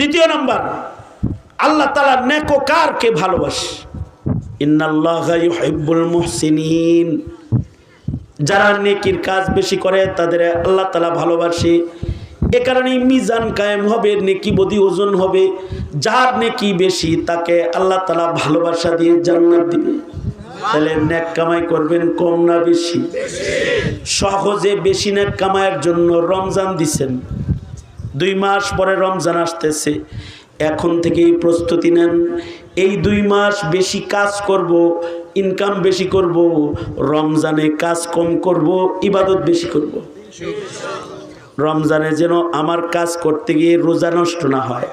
দ্বিতীয় নাম্বার, আল্লাহ তালা নেকোকারকে ভালোবাসে। ইন্নাল্লাহ ইউহিব্বুল মুহসিনিন। যারা নেকির কাজ বেশি করে, তাদের আল্লাহ তালা ভালোবাসে। এ কারণেই মিজান কায়েম হবে, নেকি বদি ওজন হবে। যার নেকি বেশি, তাকে আল্লাহ তালা ভালোবাসা দিয়ে জান্নাত দিবে। তাহলে নেক কামাই করবেন কম না বেশি। সহজে বেশি নেক কামাইয়ের জন্য রমজান দিছেন। দুই মাস পরে রমজান আসতেছে। এখন থেকেই প্রস্তুতি নেন। এই দুই মাস বেশি কাজ করব ইনকাম বেশি করব, রমজানে কাজ কম করব, ইবাদত বেশি করব। রমজানে যেন আমার কাজ করতে গিয়ে রোজা নষ্ট না হয়।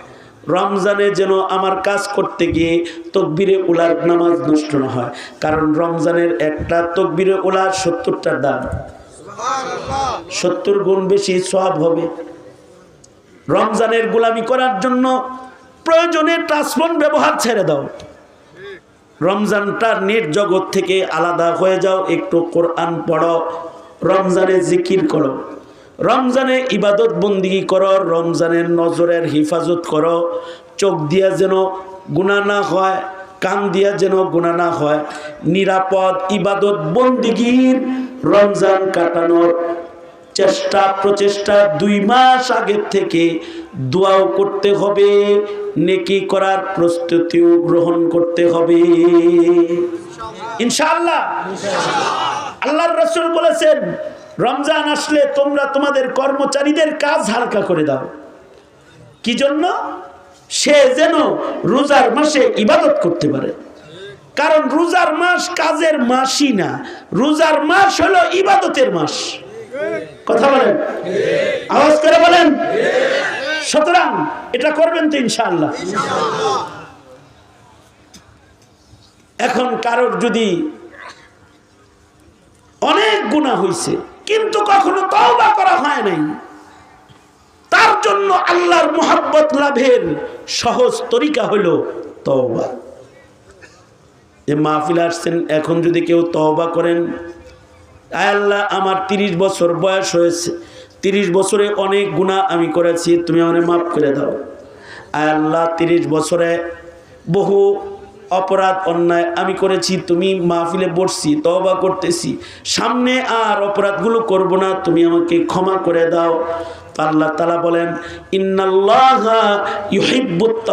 রমজানে যেন আমার কাজ করতে গিয়ে তকবিরে উলার নামাজ নষ্ট না হয়। কারণ রমজানের একটা তকবিরে উলার সত্তরটার দাম। সত্তর গুণ বেশি সব হবে। রমজানের গোলামি করার জন্য প্রয়োজনে ট্রান্সফোন ব্যবহার ছেড়ে দাও। রমজানটা নেট জগৎ থেকে আলাদা হয়ে যাও, একটু কোরআন পড়ো, রমজানে জিকির করো। রমজানে ইবাদত বন্দিগি করো, রমজানের নজরের হিফাজত করো। চোখ দিয়া যেন গুণা না হয়, কান দিয়া যেন গুণা না হয়। নিরাপদ ইবাদত বন্দিগির রমজান কাটানোর চেষ্টা, প্রচেষ্টা দুই মাস আগের থেকে দোয়াও করতে হবে, নেকি করার প্রস্তুতিও গ্রহণ করতে হবে। ইনশাআল্লাহ। আল্লাহর রসুল বলেছেন, রমজান আসলে তোমরা তোমাদের কর্মচারীদের কাজ হালকা করে দাও। কি জন্য? সে যেন রোজার মাসে ইবাদত করতে পারে। কারণ রোজার মাস কাজের মাসই না, রোজার মাস হলো ইবাদতের মাস। কথা বলেন। আওয়াজ করে বলেন। সুতরাং এটা করবেন তো ইনশাআল্লাহ। এখন কারোর যদি অনেক গুণা হয়েছে কিন্তু কখনো তওবা করা হয় নাই, তার জন্য আল্লাহর মোহাব্বত লাভের সহজ তরিকা হলো তওবা। যে মাহফিল আসছেন, এখন যদি কেউ তওবা করেন আল্লাহ, আমার তিরিশ বছর বয়স হয়েছে। তিরিশ বছরে অনেক গুণা আমি করেছি, তুমি আমাকে মাফ করে দাও। আল্লাহ, তিরিশ বছরে বহু অপরাধ, অন্যায় আমি করেছি, তুমি মাহফিলে বসছি তবা করতেছি। সামনে আর অপরাধগুলো করব না, তুমি আমাকে ক্ষমা করে দাও। আল্লাহ তালা বলেন, ইন্নাল্লাহ ইউহিব্বুত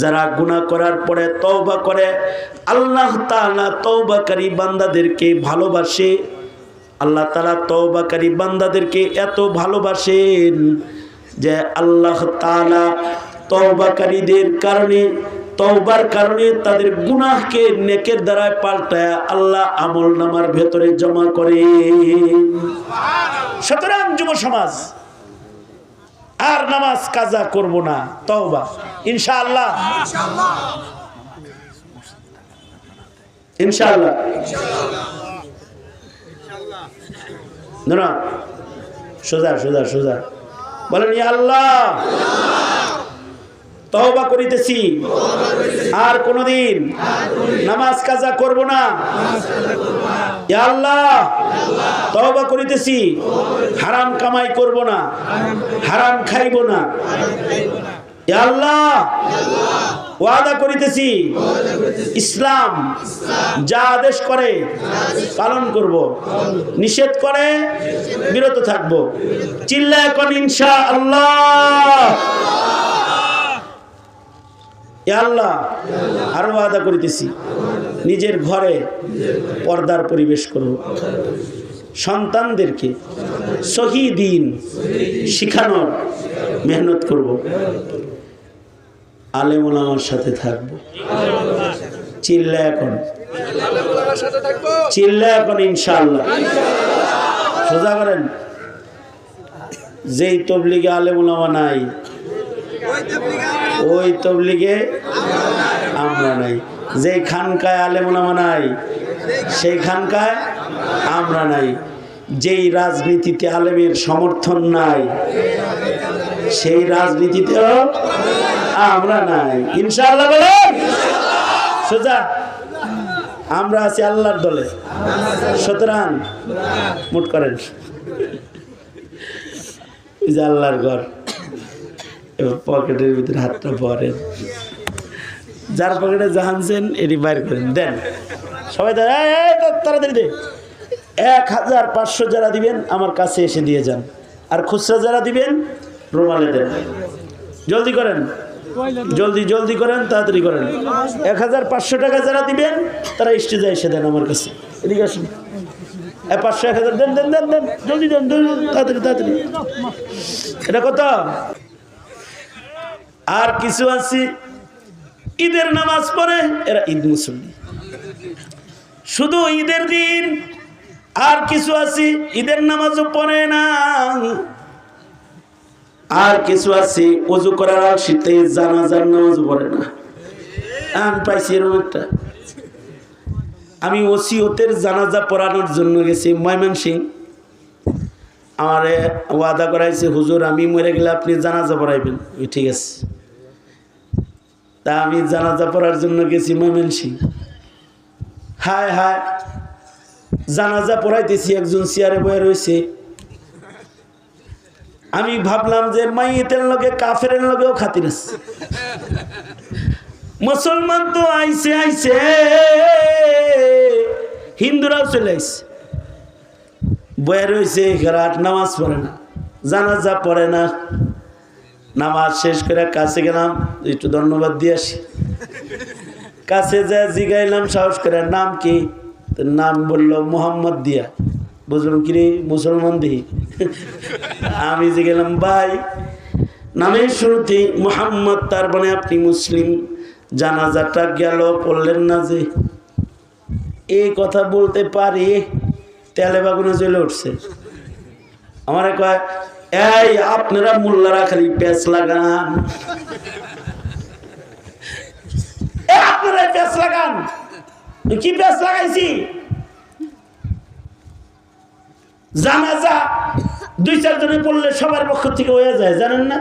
যারা গুনাহ করার পরে তওবা করে, আল্লাহ তাআলা তওবাকারী বান্দাদেরকে ভালোবাসে। আল্লাহ তাআলা তওবাকারী বান্দাদেরকে এত ভালোবাসেন যে আল্লাহ তাআলা তওবাকারীদের কারণে, তওবার কারণে তাদের গুনাহকে নেকের দ্বারায় পাল্টায় আল্লাহ আমল নামার ভেতরে জমা করে সুতরাং যুব সমাজ আর নামাজ কাজা করব না। তওবা। ইনশাআল্লাহ। ইনশাআল্লাহ। না সোজা সোজা সোজা। বলেন আল্লাহ। তওবা করিতেছি। আর কোনদিন নামাজ কাজা করব না। আল্লাহ, তওবা করিতেছি। হারাম কামাই করব না। হারাম খাইব না। আল্লাহ, ওয়াদা করিতেছি। ইসলাম যা আদেশ করে, পালন করব। নিষেধ করে, বিরত থাকব। চিল্লা এখন ইনশা আল্লাহ এ আল্লাহ আরও আদা করিতেছি, নিজের ঘরে পর্দার পরিবেশ করব সন্তানদেরকে সহি দিন শিখানোর মেহনত করব। আলেমুল আমার সাথে থাকব। চিল্লা এখন। চিল্লা এখন ইনশাআল্লাহ। সোজা করেন। যেই তবলিগে আলেমুলামা নাই ওই তবলিগে আমরা নাই। যে খানকায় আলেমুলামা নাই, সেই খানকায় আমরা নাই। যেই রাজনীতিতে আলেমের সমর্থন নাই, সেই রাজনীতিতেও আমরা নাই। ইনশাআল্লাহ বলেন? সোজা, আমরা আছি আল্লাহর দলে। সুতরাং মুট করেন। আল্লাহর ঘর। এবার পকেটের ভিতরে হাতটা ভরেন যার পকেটে জাহানছেন এটি বাইর করেন। দেন সবাই তাড়াতাড়ি দে। এক হাজার পাঁচশো যারা দিবেন আমার কাছে এসে দিয়ে যান। আর খুচরা যারা দিবেন রুমালে দেন। জলদি করেন। জলদি জলদি করেন তাড়াতাড়ি করেন। এক হাজার পাঁচশো টাকা যারা দিবেন তারা স্টেজে এসে দেন আমার কাছে। এদিকে আসুন। পাঁচশো এক হাজার দেন দেন দেন দেন। জলদি দেন, তাড়াতাড়ি তাড়াতাড়ি। এটা কত? আর কিছু আছে। ঈদের নামাজ পড়ে, এরা ঈদ মুসল্লি। শুধু ঈদের দিন আর কিছু আছে, ঈদের নামাজও পড়ে না। আর কিছু আছে অজু করার শীতে জানাজার নামাজ পড়ে না। আমি পাইছি এরকম একটা। আমি ওসিয়তের জানাজা পড়ানোর জন্য গেছি ময়মন সিং আমারে ওয়াদা করাইছে, হুজুর, আমি মরে গেলে আপনি জানাজা পড়াইবেন। ঠিক আছে। তা আমি জানাজা পড়ার জন্য গেছি ময়মন সিং হায় হায়। জানাজা পড়াইতেছি, একজন চেয়ারে বয়ে রয়েছে। আমি ভাবলাম যে মাইয়েতের লগে কাফের লগেও খাতির আছে। মুসলমান তো আইছে আইছে। হিন্দুরাও চলে আইছে। বয়ে রয়েছে রাত নামাজ পড়ে না। জানাজা পড়ে না। নামাজ শেষ করে কাছে গেলাম, একটু ধন্যবাদ দিয়ে আসি। কাছে যা জিগাইলাম, সাহস করে, নাম কি? নাম বলল, মোহাম্মদ দিয়া। বুঝলাম কি মুসলমান দিহি আমি যে গেলাম ভাই, নামের শুরুতে মোহাম্মদ, তার মানে আপনি মুসলিম। জানাজাটা গেল পড়লেন না যে এই কথা বলতে পারি, তেলে বাগুনে চলে উঠছে। আমার কয় এই, আপনারা মোল্লারা খালি প্যাঁচ লাগান। আপনারা প্যাঁচ লাগান। কি প্যাঁচ লাগাইছি? জানাজা দুই, চারজনে পড়লে সবার পক্ষ থেকে হয়ে যায়, জানেন না?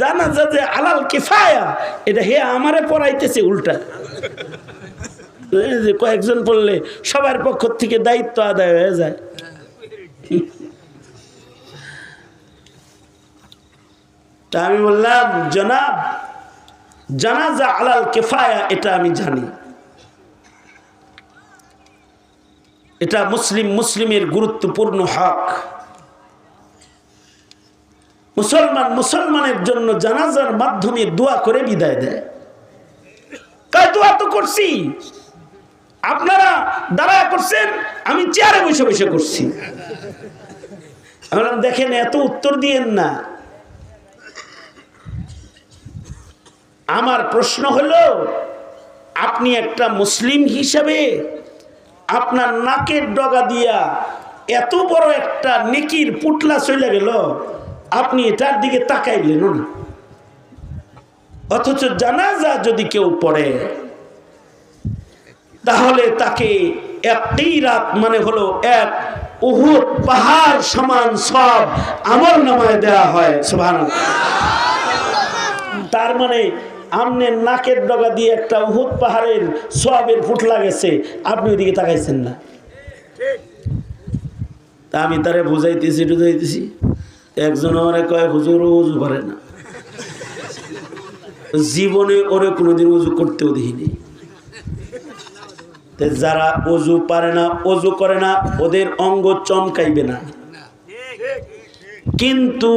জানাজা যে আলাল কিফায়া, এটা হে আমারে পড়াইতেছে উল্টা। কয়েকজন পড়লে সবার পক্ষ থেকে দায়িত্ব আদায় হয়ে যায়। তা আমি বললাম, জনাব, জানাজা আলাল কেফায়া, এটা আমি জানি। এটা মুসলিম মুসলিমের গুরুত্বপূর্ণ হক। মুসলমান মুসলমানের জন্য জানাজার মাধ্যমে দোয়া করে বিদায় দেয়। দোয়া তো করছি। আপনারা দাঁড়া করছেন, আমি চেয়ারে বসে বসে করছি। দেখেন, এত উত্তর দিয়েন না। আমার প্রশ্ন হলো, আপনি একটা মুসলিম হিসাবে আপনার নাকের ডগা দিয়া এত বড় একটা নেকির পুটলা চলে গেল, আপনি এটার দিকে তাকাইলেন না। অথচ জানাজা যদি কেউ পড়ে, তাহলে তাকে একটি রাত মানে হলো এক উহুদ পাহাড় সমান সব আমল নামায় দেওয়া হয় তার মানে আমনের নাকের ডগা দিয়ে একটা উহুদ পাহাড়ের সবের ফুটলা গেছে আপনি ওইদিকে তাকাইছেন না। তা আমি তারে বুঝাইতেছি টুজাইতেছি একজন আমারে কয়, হুজুর, উজু করে না। জীবনে ওরে কোনোদিন উজু করতেও দেখিনি। যারা অজু পারে না অজু করে না, ওদের অঙ্গ চমকাইবে না। কিন্তু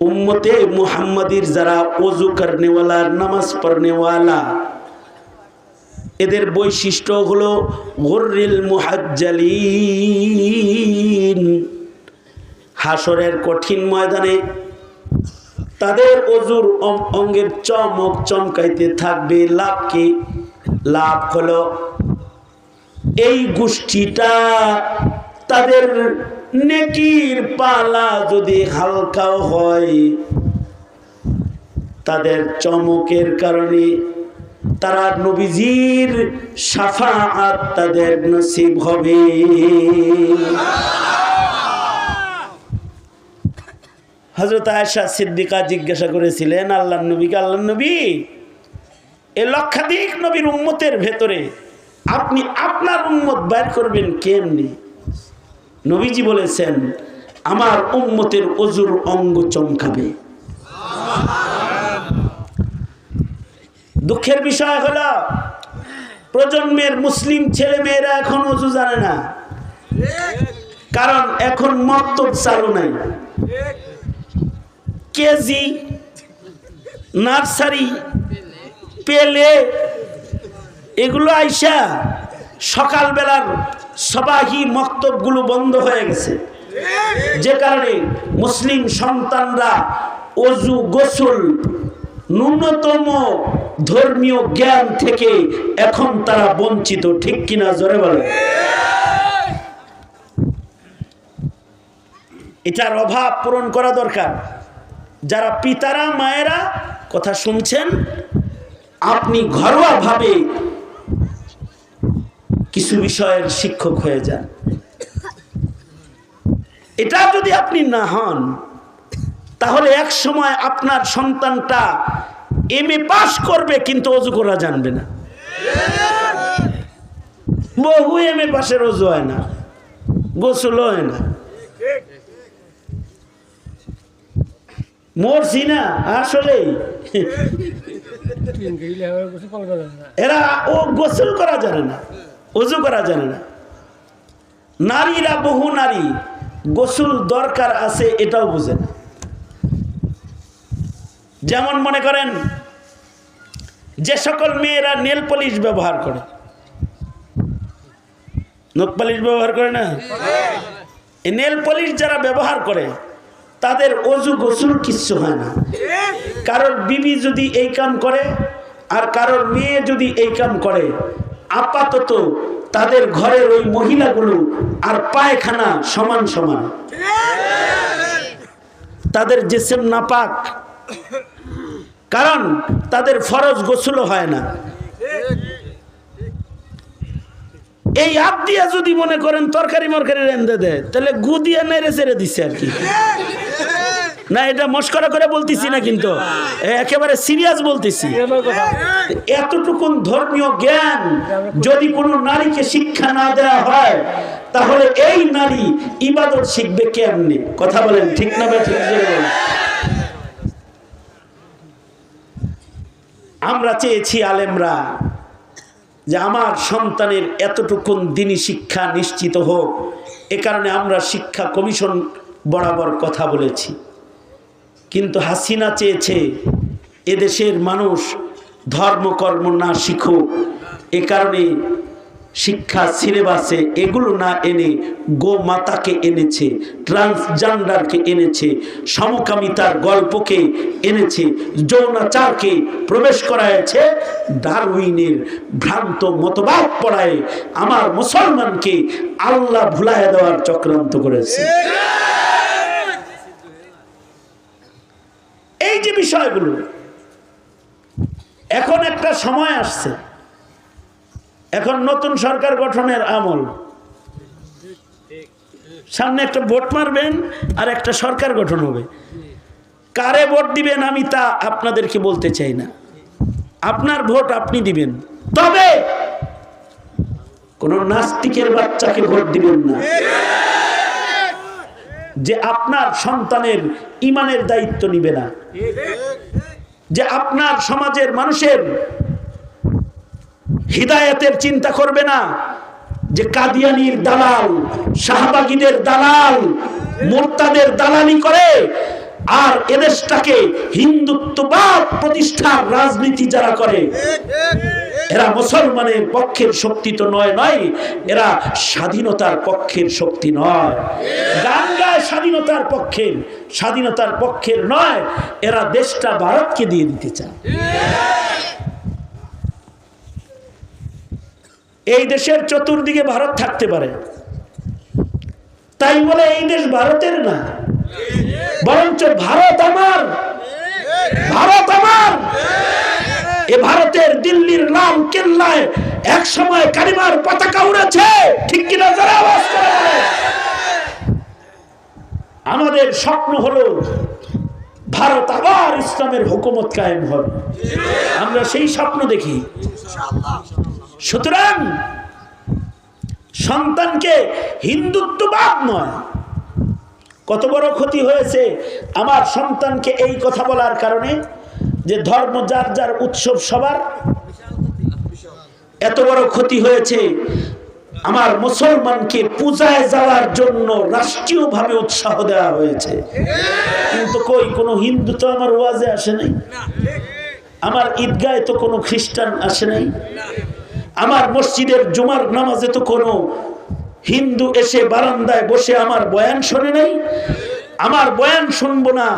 উম্মতে মুহাম্মাদির যারা অজু করনেওয়ালা, নামাজ পড়নেওয়ালা, এদের বৈশিষ্ট্য হলো গর্রিল মুহাজ্জালিন। হাসরের কঠিন ময়দানে তাদের অজুর অঙ্গের চমক চমকাইতে থাকবে লাভ কি? লাভ হলো এই গোষ্ঠীটা তাদের নেকির পালা যদি হালকাও হয়, তাদের চমকের কারণে তারা নবীজির সাফাআত তাদের নসিব হবে। হজরত আয়সা সিদ্দিকা জিজ্ঞাসা করেছিলেন আল্লাহ নবীকে আল্লাহ নবী? এ লক্ষাধিক নবীর উম্মতের ভেতরে আপনি আপনার উম্মত বের করবেন কেমনি? নবীজি বলেছেন, আমার উম্মতের অজুর অঙ্গ চমকাবে। দুঃখের বিষয় হলো, প্রজন্মের মুসলিম ছেলে মেয়েরা এখন অজু জানে না। কারণ এখন মক্তব চালু নাই। কেজি, নার্সারি, পেলে, এগুলো আইসা সকালবেলার সবাহি মক্তবগুলো বন্ধ হয়ে গেছে। যে কারণে মুসলিম সন্তানরা অজু গোসল ন্যূনতম ধর্মীয় জ্ঞান থেকে এখন তারা বঞ্চিত, ঠিক কিনা জোরে বলে এটার অভাব পূরণ করা দরকার। যারা পিতারা, মায়েরা, কথা শুনছেন, আপনি ঘরোয়াভাবে কিছু বিষয়ের শিক্ষক হয়ে যান। এটা যদি আপনি না হন তাহলে এক সময় আপনার সন্তানটা এম এ পাশ করবে কিন্তু অজু করা জানবে না। বহু এম এ পাশের অজু হয় না গোসল হয় না। মরছি না আসলেই। এরা ও গোসল করা জানে না। অজু করা জানে না। নারীরা বহু নারী, গোসল দরকার আছে এটাও বুঝে না। যেমন মনে করেন, যে সকল মেয়েরা নেল পলিশ ব্যবহার করে। নখ পালিশ ব্যবহার করে না? নেল পলিশ যারা ব্যবহার করে, তাদের অজু গোসল কিচ্ছু হয় না। কারোর বিবি যদি এই কাম করে, আর কারোর মেয়ে যদি এই কাম করে আপাতত তাদের ঘরের ওই মহিলাগুলো আর পায়খানা সমান সমান। তাদের জেসেম নাপাক। কারণ তাদের ফরজ গোসলও হয় না। এই আপ দিয়া যদি মনে করেন তরকারি মরকারি রেন্দে দেয়, তাহলে গু দিয়ে নেড়ে চেড়ে দিচ্ছে আর কি। না, এটা মস্করা করে বলতেছি না কিন্তু। একেবারে সিরিয়াস বলতেছি। এতটুকুন ধর্মীয় জ্ঞান যদি কোনো নারীকে শিক্ষা না দেওয়া হয়, তাহলে এই নারী ইবাদত শিখবে কেমনি? কথা বলেন, ঠিক না বা ঠিক আমরা চেয়েছি আলেমরা যে আমার সন্তানের এতটুকুন দিনই শিক্ষা নিশ্চিত হোক। এ কারণে আমরা শিক্ষা কমিশন বরাবর কথা বলেছি। কিন্তু হাসিনা চেয়েছে, এদেশের মানুষ ধর্মকর্ম না শিখুক। এ কারণে শিক্ষা, সিলেবাসে এগুলো না এনে গো মাতাকে এনেছে, ট্রান্সজেন্ডারকে এনেছে, সমকামিতার গল্পকে এনেছে, যৌনাচারকে প্রবেশ করাইছে, ডারউইনের ভ্রান্ত মতবাদ পড়ায় আমার মুসলমানকে আল্লাহ ভুলায় দেওয়ার চক্রান্ত করেছে এই যে বিষয়গুলো। এখন একটা সময় আসছে। এখন নতুন সরকার গঠনের আমল। সামনে একটা ভোট মারবেন আর একটা সরকার গঠন হবে। কারে ভোট দিবেন আমি তা আপনাদেরকে বলতে চাই না। আপনার ভোট আপনি দিবেন। তবে কোন নাস্তিকের বাচ্চাকে ভোট দিবেন না। যে আপনার সন্তানের ইমানের দায়িত্ব নিবে না। যে আপনার সমাজের মানুষের হৃদায়তের চিন্তা করবে না। যে কাদিয়ানির দালাল, শাহবাগীদের দালাল, মোর্তাদের দালালি করে আর এদেশটাকে হিন্দুত্ববাদ প্রতিষ্ঠার রাজনীতি যারা করে, এরা মুসলমানের পক্ষের শক্তি তো নয় নয়, এরা স্বাধীনতার পক্ষের শক্তি নয়। গান গায় স্বাধীনতার পক্ষের স্বাধীনতার পক্ষের নয়, এরা দেশটা ভারতকে দিয়ে দিতে চায়। এই দেশের চতুর্দিকে ভারত থাকতে পারে। তাই বলে এই দেশ ভারতের না। বরঞ্চ ভারত আমার। ভারত আমার। এ ভারতের দিল্লির লাল কেল্লায় এক সময় কারিমার পতাকা উড়েছে। ঠিক কিনা যারা আওয়াজ করে আমাদের স্বপ্ন হলো ভারত আবার ইসলামের হুকুমত কায়েম হবে। আমরা সেই স্বপ্ন দেখি। সুতরাং সন্তানকে হিন্দুত্ববাদ নয় কত বড় ক্ষতি হয়েছে আমার সন্তানকে এই কথা বলার কারণে যে ধর্ম যার যার উৎসব সবার এত বড় ক্ষতি হয়েছে। আমার মুসলমানকে পূজায় যাওয়ার জন্য রাষ্ট্রীয়ভাবে উৎসাহ দেওয়া হয়েছে। কিন্তু কই, কোনো হিন্দু তো আমার ওয়াজে আসে নাই? আমার ঈদগায় তো কোনো খ্রিস্টান আসে নাই? আমার মসজিদের জুমার নামাজে তো কোনো হিন্দু এসে বারান্দায় বসে আমার বয়ান শোনে নাই আমার বয়ান শুনব না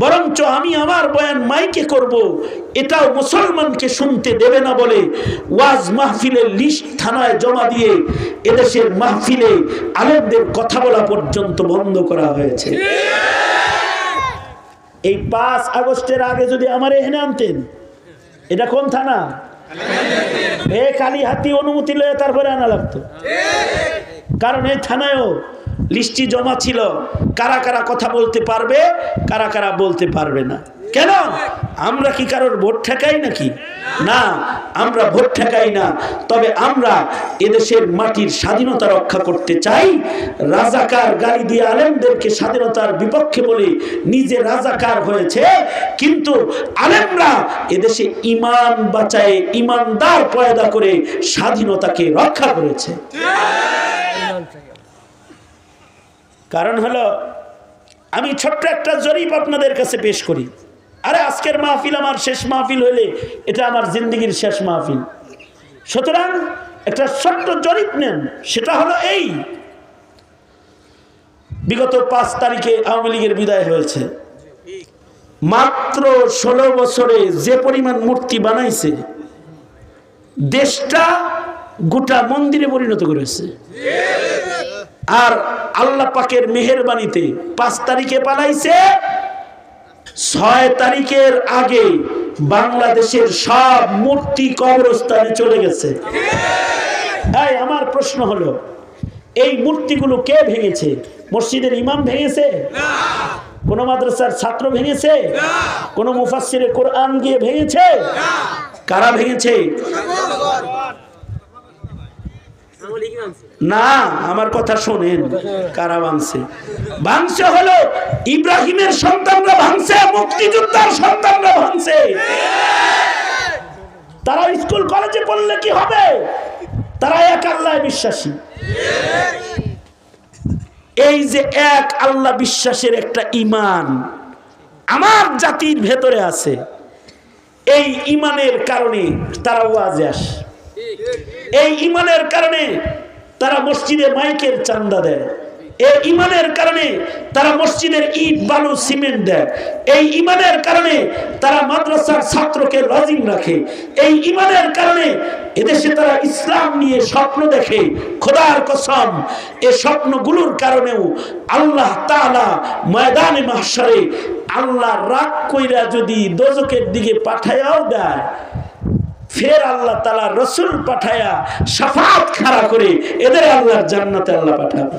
বরঞ্চ আমি আমার বয়ান মাইকে করব এটাও মুসলমানকে শুনতে দেবে না বলে ওয়াজ মাহফিলের লিস্ট থানায় জমা দিয়ে এদেশের মাহফিলে আলেমদের কথা বলা পর্যন্ত বন্ধ করা হয়েছে। এই পাঁচ আগস্টের আগে যদি আমার এখানে আনতেন এটা কোন থানা? এ কালী হাতি অনুমতি লয়ে তারপরে আনা লাগতো। কারণ এই থানায়ও লিস্টি জমা ছিল, কারা কারা কথা বলতে পারবে, কারা কারা বলতে পারবে না। কেন? আমরা কি কারোর ভোট ঠেকাই নাকি? না, আমরা ভোট ঠেকাই না। তবে আমরা এদেশের মাটির স্বাধীনতা রক্ষা করতে চাই। রাজাকার গালি দিয়ে আলেমদেরকে স্বাধীনতার বিপক্ষে বলে নিজে রাজাকার হয়েছে, কিন্তু আলেমরা এদেশে ইমান বাঁচায়, ইমানদার পয়দা করে স্বাধীনতাকে রক্ষা করেছে। কারণ হলো, আমি ছোট্ট একটা জরিপ আপনাদের কাছে পেশ করি। আরে, আজকের মাহফিল আমার শেষ মাহফিল হইলে এটা আমার জিন্দগির শেষ মাহফিল। সুতরাং একটা ছোট্ট জরিপ নেন, সেটা হলো এই। বিগত পাঁচ তারিখে আওয়ামী লীগের বিদায় হয়েছে। মাত্র ষোলো বছরে যে পরিমাণ মূর্তি বানাইছে, দেশটা গোটা মন্দিরে পরিণত করেছে। আর আল্লাহ পাকের মেহরবানিতে পাঁচ তারিখে পালাইছে। ছয় তারিখের আগে বাংলাদেশের সব মূর্তি কবরস্থানে চলে গেছে। এই আমার প্রশ্ন হলো এই মূর্তিগুলো কে ভেঙেছে? মসজিদের ইমাম ভেঙেছে? কোন মাদ্রাসার ছাত্র ভেঙেছে? কোন মুফাসিরে কোরআন গিয়ে ভেঙেছে? কারা ভেঙেছে? না, আমার কথা শোনেন, কারা ভাঙছে? ভাঙছে হলো ইব্রাহিমের সন্তানরা ভাঙছে, মুক্তিযোদ্ধার সন্তানরা ভাঙছে। তারা স্কুল, কলেজে পড়লে কি হবে? তারা এক আল্লাহ বিশ্বাসী। এই যে এক আল্লাহ বিশ্বাসের একটা ইমান আমার জাতির ভেতরে আছে, এই ইমানের কারণে তারা ওয়াজে আসে। এই ইমানের কারণে তারা মসজিদে মাইকের চান্দা দেয়। এই ইমানের কারণে তারা মসজিদের ইট, বালু, সিমেন্ট দেয়। এই ইমানের কারণে তারা মাদ্রাসার ছাত্রকে লজিং রাখে। এই ইমানের কারণে এদেশে তারা ইসলাম নিয়ে স্বপ্ন দেখে। খোদার কসম, এ স্বপ্নগুলোর কারণেও আল্লাহ তাআলা ময়দানে মাহশারে আল্লাহ রাগ কইরা যদি দোজকের দিকে পাঠায়াও দেয় ফের আল্লাহ তালা রসুল পাঠায়া সাফাত খাড়া করে এদের আল্লাহর জান্নাতে আল্লাহ পাঠাবে।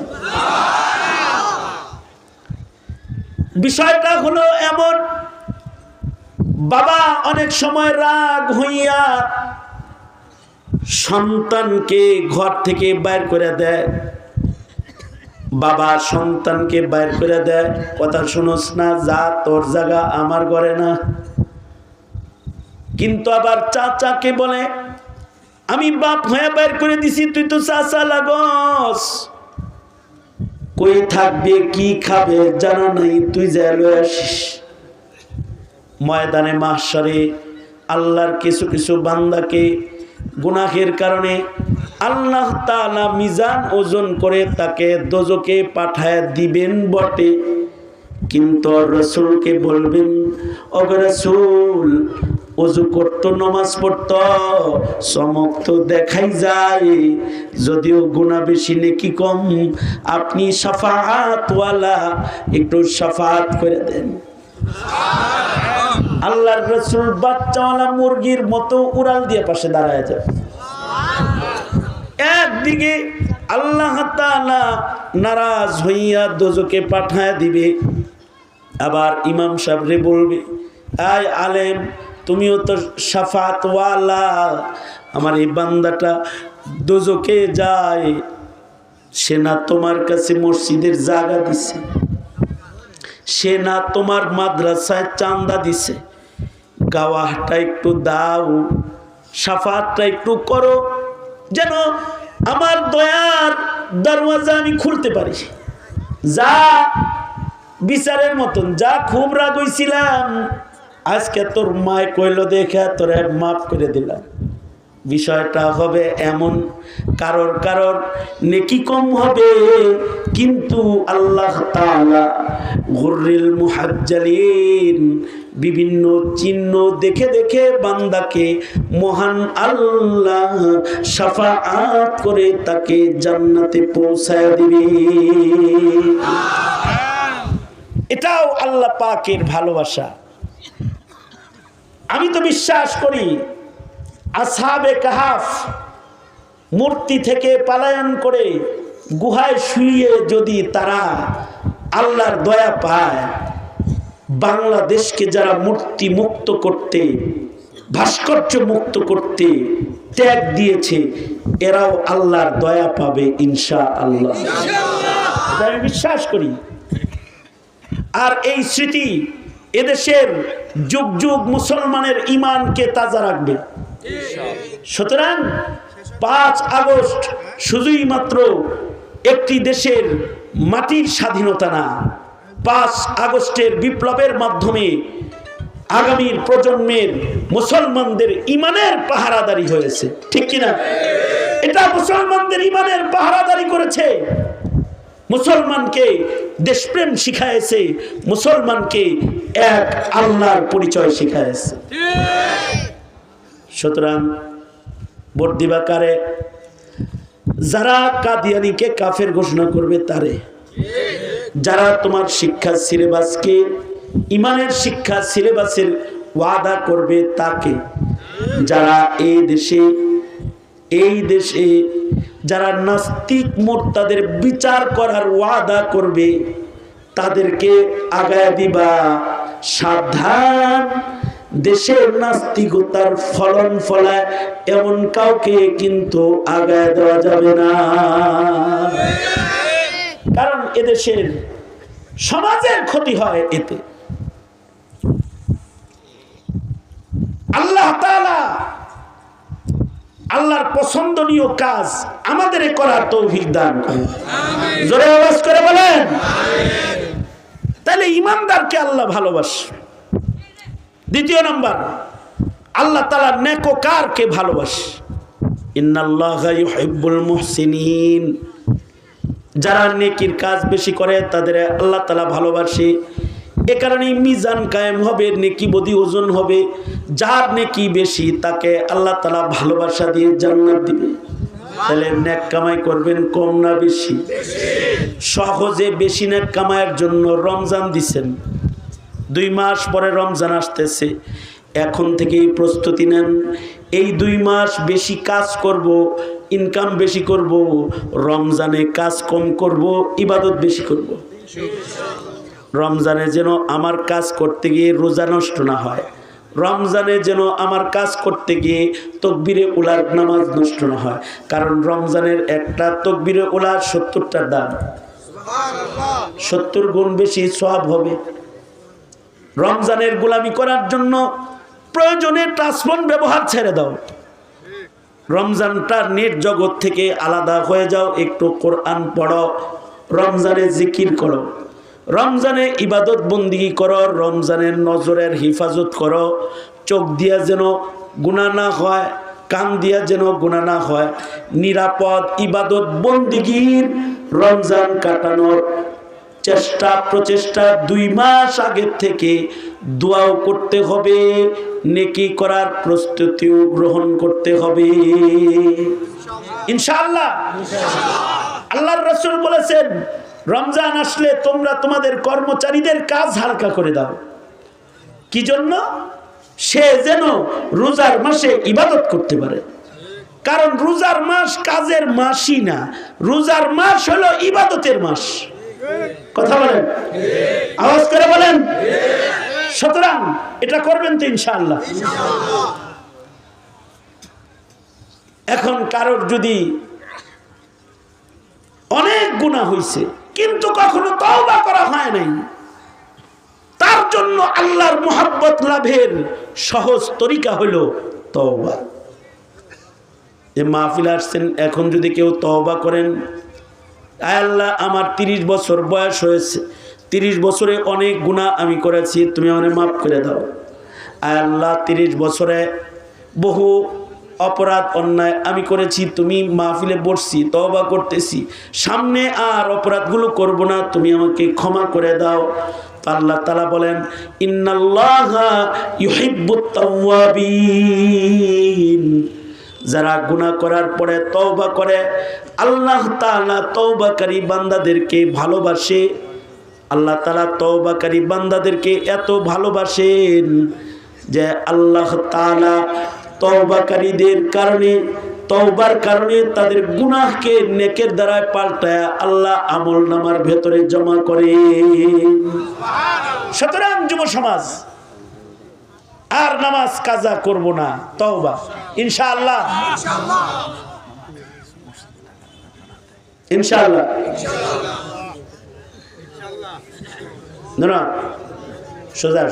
বিষয়টা হলো এমন, বাবা অনেক সময় রাগ হইয়া সন্তানকে ঘর থেকে বাইর করে দেয়। বাবা সন্তানকে বাইর করে দেয়, কথা শুনোস না, যা তোর জায়গা, আমার ঘরে না। কিন্তু আবার চাচাকে বলে, আমি বাপ হয়ে বের করে দিছি, তুই তো চাচা লাগস। কই থাকবে, কি খাবে, জানা নাই, তুই যা লয়ে আসিস। ময়দানে মাহসারে আল্লাহর কিছু কিছু বান্দাকে গুনাহের কারণে আল্লাহ তাআলা মিজান ওজন করে তাকে দোজকে পাঠায় দিবেন বটে। কিন্তু রসুলকে বলবেন অগ রসুল অজু করতো, নমাজ পড়তো, চমক তো দেখাই যায়। যদিও গুণা বেশি, নেকি কম। আপনি সাফাতওয়ালা একটু সাফাত করে দেন। আল্লাহর রসুল বাচ্চাওয়ালা মুরগির মতো উড়াল দিয়ে পাশে দাঁড়ায় যায়। একদিকে আল্লাহ নারাজ হইয়া দোজকে পাঠায় দিবে আবার ইমাম সাহেবরে বলবে, আয় আলেম, তুমিও তো সাফাতওয়ালা। আমার এই বান্দাটা দোজকে যায়, সে না তোমার কাছে মসজিদের জায়গা দিছে, সে না তোমার মাদ্রাসায় চান্দা দিছে। গাওয়াটা একটু দাও, সাফাতটা একটু করো, যেন আমার দয়ার দরওয়াজা আমি খুলতে পারি। যা বিচারের মতন, যা খুব রাগ হইছিলাম। আজকে তোর মায় কইল, দেখে তোরে মাফ করে দিলাম। বিষয়টা হবে এমন, কারোর কারোর নেকি কম হবে। কিন্তু আল্লাহ গুররিল মুহাজ্জালিন বিভিন্ন চিহ্ন দেখে দেখে বান্দাকে মহান আল্লাহ সাফাআত করে তাকে জান্নাতে পৌঁছায় দিবে। এটাও আল্লাহ পাকের ভালোবাসা। আমি তো বিশ্বাস করি আসহাবে কাহাফ মূর্তি থেকে পালায়ন করে গুহায় শুয়ে যদি তারা আল্লাহর দয়া পায় বাংলাদেশকে যারা মূর্তি মুক্ত করতে ভাস্কর্য মুক্ত করতে ত্যাগ দিয়েছে এরাও আল্লাহর দয়া পাবে ইনশা আল্লাহ আমি বিশ্বাস করি আর এই স্মৃতি এদেশের যুগ যুগ মুসলমানের ইমানকে তাজা রাখবে। সুতরাং পাঁচ আগস্ট শুধুই মাত্র একটি দেশের মাটির স্বাধীনতা না, পাঁচ আগস্টের বিপ্লবের মাধ্যমে আগামীর প্রজন্মের মুসলমানদের ইমানের পাহারাদারি হয়েছে। ঠিক কিনা? এটা মুসলমানদের ইমানের পাহারাদারি করেছে। মুসলমানকে দেশপ্রেম শিখায়েছে মুসলমানকে এক আল্লাহর পরিচয় শিখায়েছে সুতরাং ভোট দিবাকারে যারা কাদিয়ানিকে কাফের ঘোষণা করবে তারে। যারা তোমার শিক্ষা সিলেবাসকে, ইমানের শিক্ষা সিলেবাসের ওয়াদা করবে তাকে। যারা এই দেশে এই দেশে যারা নাস্তিক মোর্তাদের বিচার করার ওয়াদা করবে, তাদেরকে আগায় দিবা। সাবধান, দেশের নাস্তিকতার ফলন ফলায় এমন কাউকে কিন্তু আগায় দেওয়া যাবে না। কারণ এদেশের সমাজের ক্ষতি হয় এতে। আল্লাহ তাআলা আল্লাহর পছন্দনীয় কাজ আমাদের করার তৌফিক দান। জোরে আওয়াজ করে বলেন। তাহলে ইমানদারকে আল্লাহ ভালোবাসে। দ্বিতীয় নাম্বার, আল্লাহ তালা নেকোকারকে ভালোবাসে। ইউহিব্বুল মুহসিনিন। যারা নেকির কাজ বেশি করে, তাদের আল্লাহ তালা ভালোবাসে। এ কারণে মিজান কায়েম হবে, নেকি বদি ওজন হবে। যার নেকি বেশি, তাকে আল্লাহ তালা ভালোবাসা দিয়ে জান্নাত দিবে। তাহলে নেক কামাই করবেন কম না বেশি। সহজে বেশি নেক কামাইয়ের জন্য রমজান দিছেন। দুই মাস পরে রমজান আসতেছে। এখন থেকেই প্রস্তুতি নেন। এই দুই মাস বেশি কাজ করব ইনকাম বেশি করব, রমজানে কাজ কম করব, ইবাদত বেশি করব। রমজানে যেন আমার কাজ করতে গিয়ে রোজা নষ্ট না হয়। রমজানে যেন আমার কাজ করতে গিয়ে তকবিরে উলার নামাজ নষ্ট না হয়। কারণ রমজানের একটা তকবিরে উলার সত্তরটার দাম। সত্তর গুণ বেশি সব হবে। রমজানের গোলামি করার জন্য প্রয়োজনে ট্রান্সফোন ব্যবহার ছেড়ে দাও। রমজানটা নেট জগৎ থেকে আলাদা হয়ে যাও। একটু কোরআন পড়ো। রমজানে জিকির করো। রমজানে ইবাদত বন্দিগি করো রমজানের নজরের হিফাজত করো। চোখ দিয়া যেন গুণা না হয়, কান দিয়া যেন গুণা না হয়। নিরাপদ ইবাদত বন্দিগির রমজান কাটানোর চেষ্টা, প্রচেষ্টা দুই মাস আগের থেকে দোয়াও করতে হবে, নেকি করার প্রস্তুতিও গ্রহণ করতে হবে। ইনশাআল্লাহ। আল্লাহর রসুল বলেছেন রমজান আসলে তোমরা তোমাদের কর্মচারীদের কাজ হালকা করে দাও। কি জন্য? সে যেন রোজার মাসে ইবাদত করতে পারে। কারণ রোজার মাস কাজের মাসই না, রোজার মাস হলো ইবাদতের মাস। কথা বলেন? আওয়াজ করে বলেন? সুতরাং এটা করবেন তো ইনশাআল্লাহ। এখন কারোর যদি অনেক গুণা হয়েছে কিন্তু কখনো তওবা করা হয় নাই। তার জন্য আল্লাহর মোহাব্বত লাভের সহজ তরিকা হলো তওবা। যে মাহফিল আসছেন, এখন যদি কেউ তওবা করেন, আয় আল্লাহ, আমার তিরিশ বছর বয়স হয়েছে, তিরিশ বছরে অনেক গুণা আমি করেছি, তুমি আমাকে মাফ করে দাও। আয় আল্লাহ, তিরিশ বছরে বহু অপরাধ, অন্যায় আমি করেছি, তুমি মাহফিলে বসছি তবা করতেছি। সামনে আর অপরাধগুলো করব না, তুমি আমাকে ক্ষমা করে দাও। আল্লাহ তালা বলেন যারা গুনাহ করার পরে তওবা করে, আল্লাহ তাআলা তওবাকারী বান্দাদেরকে ভালোবাসে। আল্লাহ তাআলা তওবাকারী বান্দাদেরকে এত ভালোবাসেন যে আল্লাহ তাআলা তওবাকারীদের কারণে, তওবার কারণে তাদের গুনাহকে নেকের দ্বারায় পাল্টায় আল্লাহ আমল নামার ভেতরে জমা করে। সুতরাং যুব সমাজ, আর নামাজ কাজা করব না, তওবা। ইনশাআল্লাহ। ইনশাআল্লাহ। না সোজা।